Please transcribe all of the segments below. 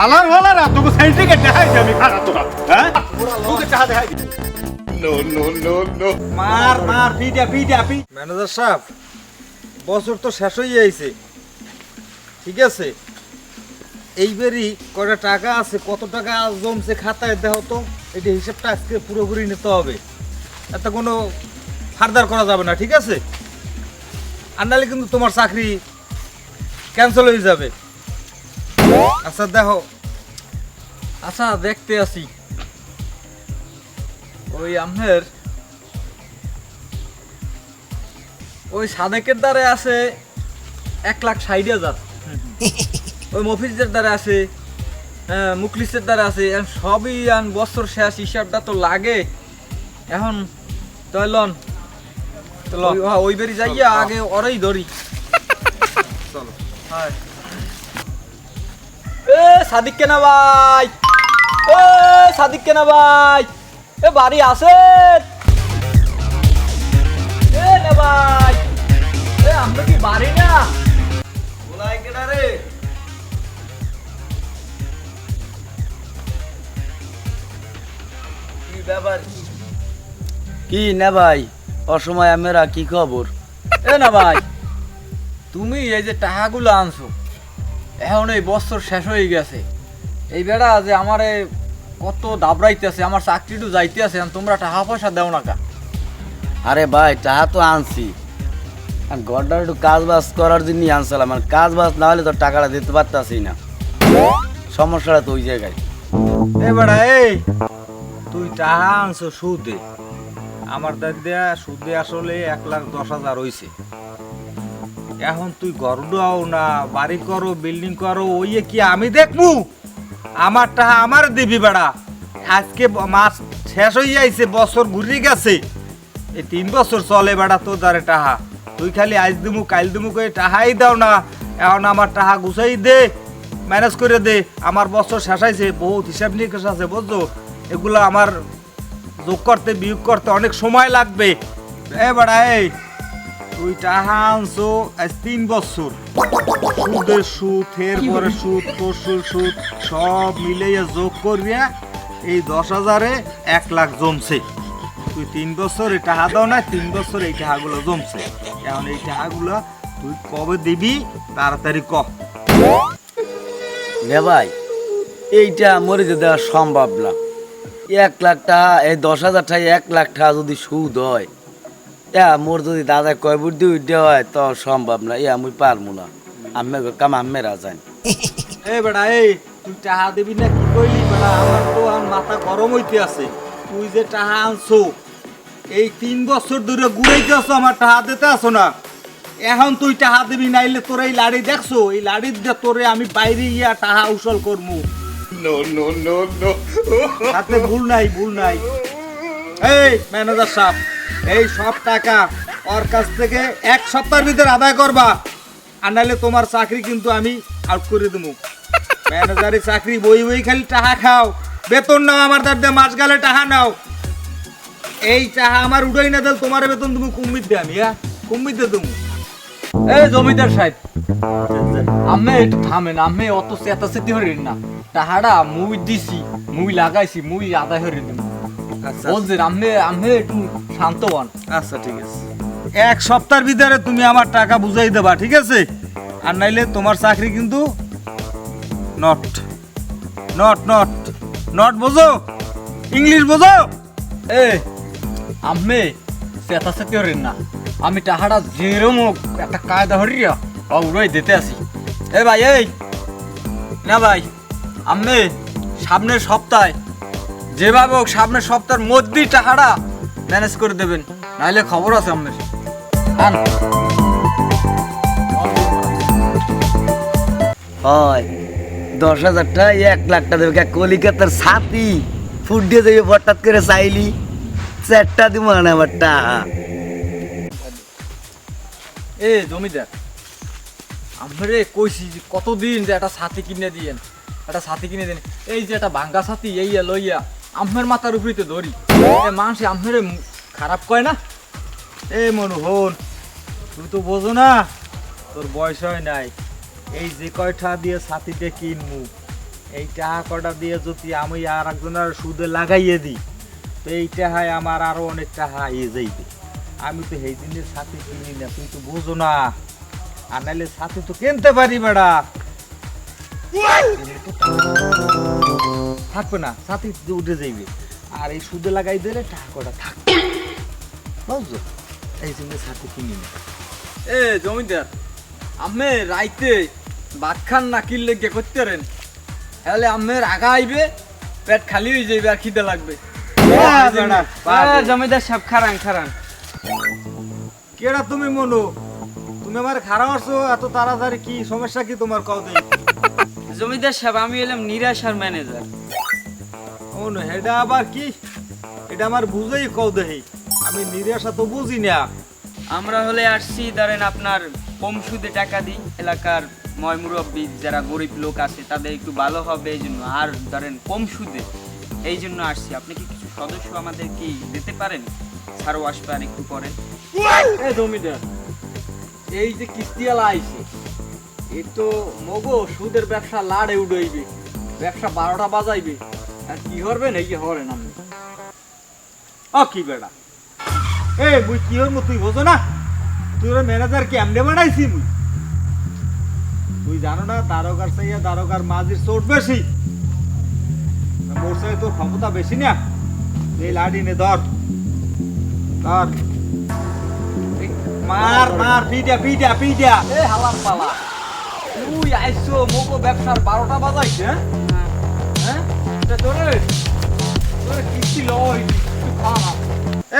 আলার হলারা তোকে সেন্টিকে দেখাই দে আমি খারাপ তোরা হ্যাঁ? তোকে টাকা দেখাই দে নো নো নো নো মার মার পিটা পিটা পি ম্যানেজার সাহেব বছর তো শেষ হয়ে যাইছে ঠিক আছে? এইবারই কয়টা টাকা আছে কত টাকা জমছে খাতায় দেখো তো? এটা হিসাবটা আজকে পুরোপুরি নিতে হবে। এত কোনো ফার্দার করা যাবে না ঠিক আছে? আর নাহলে কিন্তু তোমার চাকরি ক্যান্সেল হয়ে যাবে। আচ্ছা দেখো। আচ্ছা দেখতে আসি। ওই আপনার ওই সাদেকের দ্বারে আছে এক লাখ ষাট হাজার। ওই মফিজের দ্বারা আছে হ্যাঁ, মুখলিসের দ্বারা আছে সবই আন বছর শেষ হিসাবটা তো লাগে। এখন তৈলন। ওই বেরি যাইয়া আগে ওরাই ধরি। চলো। হয়। এ সাদিক কেনা ভাই। এ সাদিক কেনা ভাই। এ বাড়ি আছেন এ নে ভাই। এ আমরা কি বাড়ি না? কেনা রে? কি ব্যাপার? কি না ভাই? অসময় আমরা কি খবর? এ না ভাই। তুমি এই যে টাকাগুলো আনছো এখন এই বছর শেষ হয়ে গেছে। এই বেড়া যে আমারে কত দাবড়াইতেছে আমার চাকরিটু যাইতে আছে তোমরা টাকা পয়সা দেও না কা? আরে ভাই টাকা তো আনছি। আর ঘরটা একটু কাজ বাজ করার জন্যই আনছিলাম আর কাজ বাজ না হলে তো টাকাটা দিতে পারতাছি না। সমস্যাটা তো ওই জায়গায়। এ বেড়া এই তুই টাকা আনছো সুদে। আমার দাদিয়া সুদে আসলে এক লাখ দশ হাজার হইছে। এখন তুই ঘর দাও না, বাড়ি করো বিল্ডিং করো ওই কি আমি দেখমু আমার টাকা আমার দিবি বেড়া। আজকে মাস শেষ হয়ে যাইছে বছর ঘুরে গেছে। এই তিন বছর চলে বেড়া তোর দ্বারে টাহা। তুই খালি আজ দিমু, কাল দিমু করে টাহাই দাও না। এখন আমার টাহা গুছাই দে ম্যানেজ করে দে। আমার বছর শেষ হয়েছে বহুত হিসাব নিকাশ আছে, বুঝছ? এগুলো আমার যোগ করতে, বিয়োগ করতে অনেক সময় লাগবে। এ বেড়া, এই। তুই টাহা আনছো আজ তিন বছর। সুদের সুদ এর পরে সুদ পরশুর সুদ সব মিলিয়ে যোগ করিয়া এই দশ হাজারে এক লাখ জমছে। তুই তিন বছর এই টাকা দাও না তিন বছর এই টাকাগুলো জমছে। এখন এই টাকাগুলো তুই কবে দিবি তাড়াতাড়ি ক। নে ভাই এইটা মরিতে দেওয়া সম্ভব না। এক লাখ টাকা এই দশ হাজার টাকা এক লাখ টাকা যদি সুদ হয় এ মোর যদি দাদা কয় বুদ্ধি উঠে হয় তো সম্ভব না। এ আমি পারব না। আমি কাম আমেরা জানি এই বেড়া এই তুই টাহা দিবি না কি কইলি? বেড়া আমার তো আর মাথা গরম হইতে আছে। তুই যে টাহা আনছো এই তিন বছর ধরে ঘুরাইতে আসো আমার টাহা দিতে আসো না। এখন তুই টাহা দিবি নাইলে তোর এই লাড়ি দেখছ? এই লাড়ির দিয়ে তোরে আমি বাইরে গিয়া টাহা উসল করমু নো নো নো নো তাতে ভুল নাই ভুল নাই। এই ম্যানেজার সাহেব এই সব টাকা ওর কাছ থেকে এক সপ্তাহের ভিতরে আদায় করবা। আর নাহলে তোমার চাকরি কিন্তু আমি আউট করে দেবো। ম্যানেজারি চাকরি বই বই খালি টাকা খাও। বেতন নাও আমার দাদা মাস গেলে টাকা নাও। এই টাকা আমার উঠাই না দিল তোমার বেতন তুমি কুম্বির দে আমি হ্যাঁ? কুম্বির দে তুমি? এই জমিদার সাহেব আমি একটু থামেন আমি অত চেতাচেতি হরিন না। টাহাটা মুই দিছি, মুই লাগাইছি, মুই আদায় হরিন দিব। বলছেন আমি আমি একটু শান্ত হন। আচ্ছা ঠিক আছে। এক সপ্তাহের ভিতরে তুমি আমার টাকা বুঝাই দেবা ঠিক আছে? আর নাইলে তোমার চাকরি কিন্তু নট নট নট নট বোঝো? ইংলিশ বোঝো? এ আমি চেতাচেতি হরিন না। আমি টাহাটা যেরম একটা কায়দা হরিয়া উড়াই দিতে আসি। এ ভাই এই না ভাই আমি সামনের সপ্তাহে যেভাবে হোক সামনের সপ্তাহের মধ্যেই টাকাটা ম্যানেজ করে দেবেন। নাইলে খবর আছে আন। হয়, দশ হাজার টাকা এক লাখ টাকা দেবে। কলিকাতার ছাতি ফুট দিয়ে দেবে হঠাৎ করে চাইলি। চারটা দিব না আমার টাকা। এ, জমিদার আমরে কইছি যে কতদিন যে একটা ছাতি কিনে দিয়েন, একটা ছাতি কিনে দেন এই যে একটা ভাঙ্গা ছাতি, এই লইয়া। আমের মাথার উপরে তো ধরি মানুষ আমের খারাপ কয় না? এ মনোহন তুই তো বোঝো না, তোর বয়স হয় নাই। এই যে কয়টা দিয়ে ছাতিতে কিনমু, এই টাকা কটা দিয়ে যদি আমি আর একজনের সুদে লাগাইয়ে দিই, তো এই টাকায় আমার আরও অনেক টাকা আইয়ে যাইবে। আমি তো সেই দিনের সাথে কিনি না তুই তো বোঝো না। আর নাহলে সাথে তো কিনতে পারি বেড়া। থাকবে না সাথে উঠে যাইবে। আর এই সুদে লাগাই দিলে টাকা কটা থাকবে। বুঝছ? এই জন্য সাথে কিনি না। এ জমিদার আমি রাইতে ভাত খান না কিনলে গে করতে পারেন। তাহলে আমের রাগা আইবে পেট খালি হয়ে যাবে আর খিদে লাগবে। জমিদার সব খারান খারান। কেডা তুমি মনু? তুমি আমার খারাপ আছো এত তাড়াতাড়ি কি সমস্যা কি তোমার কও দেই জমিদার সাহেব আমি এলাম নিরাশার ম্যানেজার অনু হেডা আবার কি? এটা আমার বুঝেই কও দেই আমি নিরাশা তো বুঝি না। আমরা হলে আসছি ধরেন আপনার কম সুদে টাকা দিই এলাকার ময় মুরব্বী যারা গরিব লোক আছে তাদের একটু ভালো হবে এই জন্য। আর ধরেন কম সুদে এই জন্য আসছি। আপনি কি কিছু সদস্য আমাদের কি দিতে পারেন? ছাড়ও আসবে আর একটু পরে। এ এই যে কিস্তিয়ালা আইছে এই তো মগো সুদের ব্যবসা লাড়ে উড়াইবে। ব্যবসা বারোটা বাজাইবে। কি করবেন এই হরেন আপনি? ও কি বেড়া। এ, মুই কি হর তুই বোঝো না? তুই ম্যানেজার কি এমনি বানাইছি মুই? তুই জানো না, দারোগার সাইয়া দারোগার মাঝির চোট বেশি। মোর সাথে তোর ক্ষমতা বেশি না? এই লাঠি নে, ধর। ধর। মার মার পিটা পিটা পিটা এ, হালার পালা। তুই আইছো মগো ব্যবসার বারোটা বাজাইছে হ্যাঁ? তোরে তোরে কিস্তি লই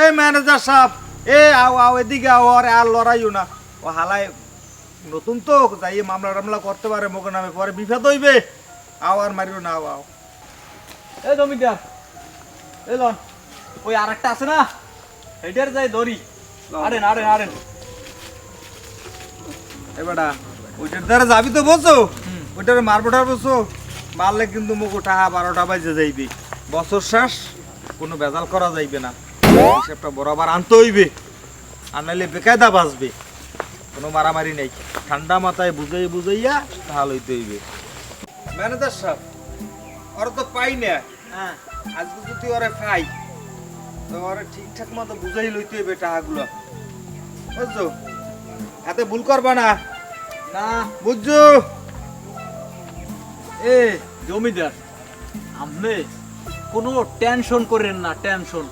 এই ম্যানেজার সাহেব এ আও আও এদিকে আও আরে আর লড়াইও না। ও হালাই নতুন তো যাই মামলা টামলা করতে পারে মোকে নামে পরে বিপদ হইবে। আও আর মারিও না আও আও। এ জমিদার এ লন। ওই আরেকটা আছে না? এটার যাই দড়ি আরেন আরেন আরেন। এবারটা ওইটার দ্বারা যাবি তো বলছো? ওইটার মারবো টারবো মারলে কিন্তু মুখ টাকা বারোটা বাজে যাইবে। বছর শেষ কোনো বেজাল করা যাইবে না। হিসাবটা বরাবর আনতে হইবে। আনাইলে বেকায়দা বাঁচবে। কোনো মারামারি নেই। ঠান্ডা মাথায় বুঝাই বুঝাইয়া তাহলে হইতে হইবে। ম্যানেজার সাহেব ওরা তো পাই না। হ্যাঁ। আজকে যদি ওরে পাই তো ওরে ঠিকঠাক মতো বুঝাই লইতে হইবে টাকাগুলো। বুঝছ? এতে ভুল করবা না? না। বুঝছ? এ, জমিদার, আপনি কোনো টেনশন করেন না টেনশন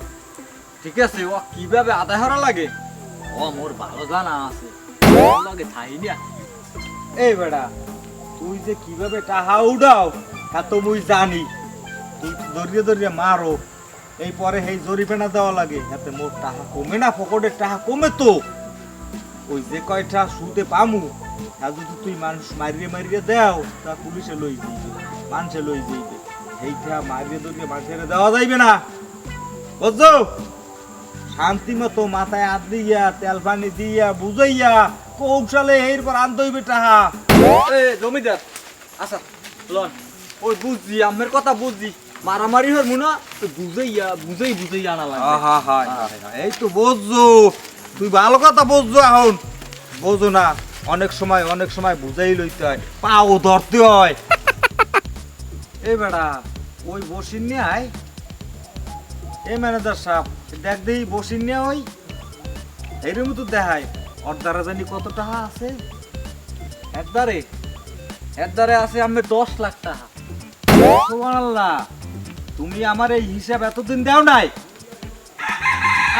ঠিক আছে, ও কীভাবে আদায় হারা লাগে? ও মোর ভালো জানা আছে। লগে থাই না। এই বেড়া, তুই যে কীভাবে টাহা উড়াও তা তো মুই জানি। তুই দরিয়ে দরিয়ে মারো। এই পরে সেই জরিপেনা দেওয়া লাগে। হাতে মোর টাহা কমে না ফকটের টাহা কমে তো। ওই যে কয়টা সুদে পামু তা যদি তুই মানুষ মারিয়ে মারিয়ে দেও, তা পুলিশে লই যাইবে, মানুষে লই যাইবে। এইটা মারিয়ে দরিয়ে মানুষের দেওয়া যাইবে না। বুঝছ? শান্তি মতো মাথায় হাত দিয়া, তেল পানি দিয়া, বুঝাইয়া কৌশলে এরপর আনতে হইবে টাহা। এ, জমিদার আচ্ছা লন, ওই বুঝছি আমের কথা বুঝছি। মারামারি হর মুনা, তো বুঝাইয়া, বুঝাই বুঝাই আনা লাগে এই তো বুঝছ। তুই ভালো কথা বুঝছ এখন? বোঝো না, অনেক সময় অনেক সময় বুঝাই লইতে হয়। পাও ধরতে হয়। এই বেড়া, ওই বসিন নিয়ে আয়। এই ম্যানেজার সাহেব, দেখ দেই বসিন নিয়ে ওই। এইরকম তো দেখায় দ্বারা জানি কত টাকা আছে? একদারে একদারে আছে আমি দশ লাখ টাকা। তুমি আমার এই হিসাব এতদিন দেও নাই।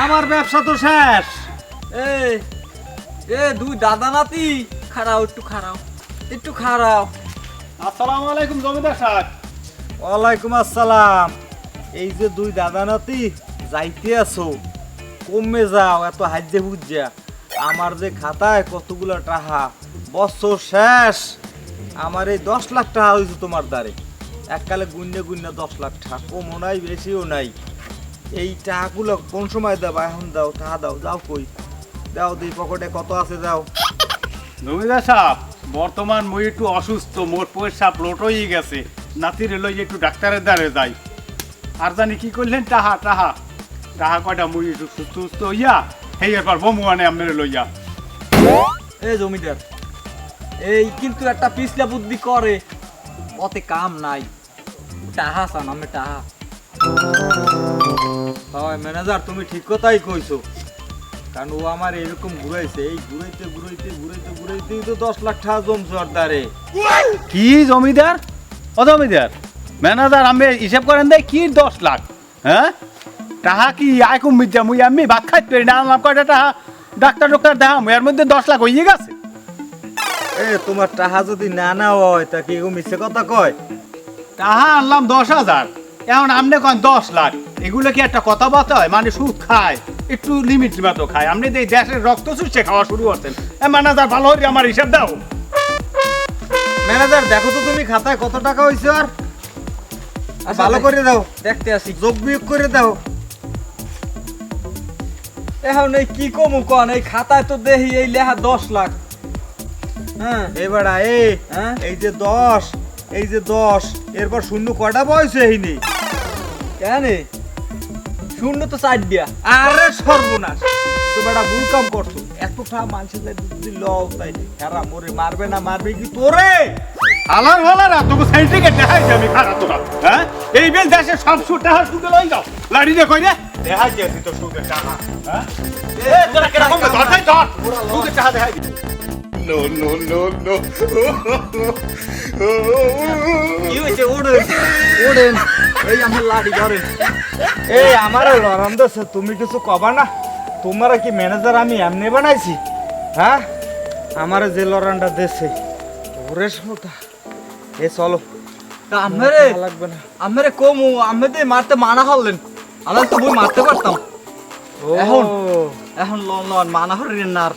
আমার ব্যবসা তো শেষ। এ এ দুই দাদা নাতি একটু একটু আসসালামু আলাইকুম জমিদার সাহেব। ওয়ালাইকুম আসসালাম। এই যে দুই দাদা নাতি যাইতে আছো কমে যাও এত হাজ্যে হুজ্জা। আমার যে খাতায় কতগুলো টাকা বছর শেষ। আমার এই দশ লাখ টাকা হয়েছে তোমার দ্বারে। এককালে গুন্যে গুন্যে দশ লাখ টাকা কমও নাই বেশিও নাই। এই টাকাগুলো কোন সময় দেবা? এখন দাও টাকা দাও যাও কই। দাও দুই পকেটে কত আছে দাও। জমিদার সাহেব বর্তমান মই একটু অসুস্থ মোর পয়সা প্লট হয়ে গেছে। নাতির লই একটু ডাক্তারের দ্বারে যাই। আর জানি কি করলেন? টাহা টাহা। টাহা কয়টা? মুই একটু সুস্থ সুস্থ হইয়া সেই এরপর বমু আনে আপনার লইয়া। এ জমিদার এই কিন্তু একটা পিছলা বুদ্ধি করে। অতে কাম নাই। টাহা চান আমি টাহা। হয় ম্যানেজার তুমি ঠিক কথাই কইছো। কারণ ও আমার এরকম ঘুরাইছে এই ঘুরাইতে ঘুরাইতে ঘুরাইতে ঘুরাইতেই তো দশ লাখ টাকা জমছে দ্বারে। কি জমিদার? ও জমিদার ম্যানেজার আমি হিসাব করেন দেয় কি দশ লাখ? হ্যাঁ? টাহা কি আয় কুমির যা মুই আমি ভাত খাইতে পারি না আনলাম কয়টা টাহা ডাক্তার ডাক্তার দেখাম এর মধ্যে দশ লাখ হয়ে গেছে। এ তোমার টাকা যদি না না হয় তা কি মিছে কথা কয়? টাহা আনলাম দশ হাজার এখন আপনি কন দশ লাখ। এগুলো কি একটা কথাবার্তা হয়? মানে সুদ খায়। একটু লিমিট মতো খায় আপনি এই দেশের রক্ত চুষে খাওয়া শুরু করছেন। এ ম্যানেজার ভালো হয়ে আমার হিসাব দাও। ম্যানেজার দেখো তো তুমি খাতায় কত টাকা হইছে আর। আচ্ছা, ভালো করে দাও। দেখতে আসি। যোগ বিয়োগ করে দাও। এখন এই কি কমু কন? এই খাতায় তো দেখি এই লেখা দশ লাখ। হ্যাঁ। এবারা এই হ্যাঁ? এই যে দশ এই যে দশ এরপর শূন্য কটা বয়স হয়নি? কেন? শূন্য তো সাইড দিয়া। আরে সর্বনাশ। তো বেটা ভুল কাম করছ। এত টাকা মানুষের যদি লও তাই। হেরা মরে মারবে না মারবে কি তোরে? আলার ভালার তোকে সাইন্টিফিক দেখাই আমি খারাপ তোরা। হ্যাঁ? এই বেল দেশে সব সুদ টাকা সুদে লই যাও। লাড়ি রে কই রে? দেখাই দিয়েছি তো সুদের টাকা। হ্যাঁ? এ তোরা কীরকম ধর তাই ধর সুদের টাকা দেখাই দি কি হয়েছে? ওড়েন ওড়েন এই আমার লাড়ি ধরেন এই আমারও লড়ান দোছে তুমি কিছু কবা না? তোমার কি ম্যানেজার আমি এমনি বানাইছি? হ্যাঁ? আমার যে লড়ানটা দেশে ওরে সমতা এ চলো। তা আমারে লাগবে না। আমারে কমু আমাদের মারতে মানা হলেন আমি তো বই মারতে পারতাম। ও। এখন? এখন লন লন মানা আর